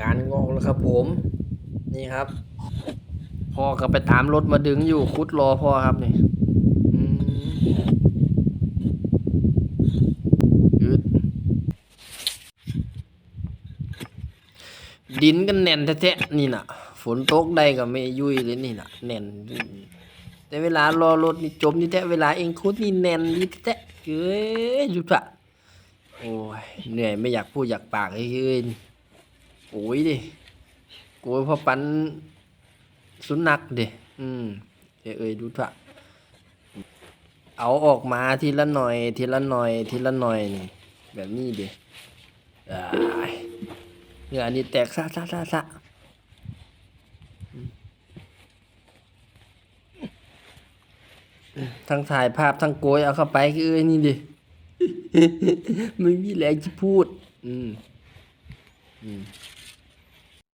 งานงอกแล้วครับผม นี่ครับ พ่อก็ไปตามรถมาดึงอยู่คุดรอพ่อครับนี่ดินกันแน่นแท้ๆนี่น่ะ ฝนตกได้ก็ไม่ยุ่ยเลยนี่น่ะ แน่น แต่เวลารอรถนี่จมนี่แท้เวลาเองคุดนี่แน่นนี่แท้เอ้ยหยุดอะโอ้ยเหนื่อยไม่อยากพูดอยากปากเฮ้ย เฮ้ยโอ้ยดิโอ้ยพอปันสุนัขดิอืมเอ้ยดูเถอะเอาออกมาทีละหน่อย ทีละหน่อย ทีละหน่อยนี่แบบนี้ดิอ้ายเหงื่อันี่แตกซะซะซะซะทั้งถ่ายภาพทั้งโกยเอาเข้าไปคือเอ้ยนี่ดิไม่มีแรงจะพูด อืมอืม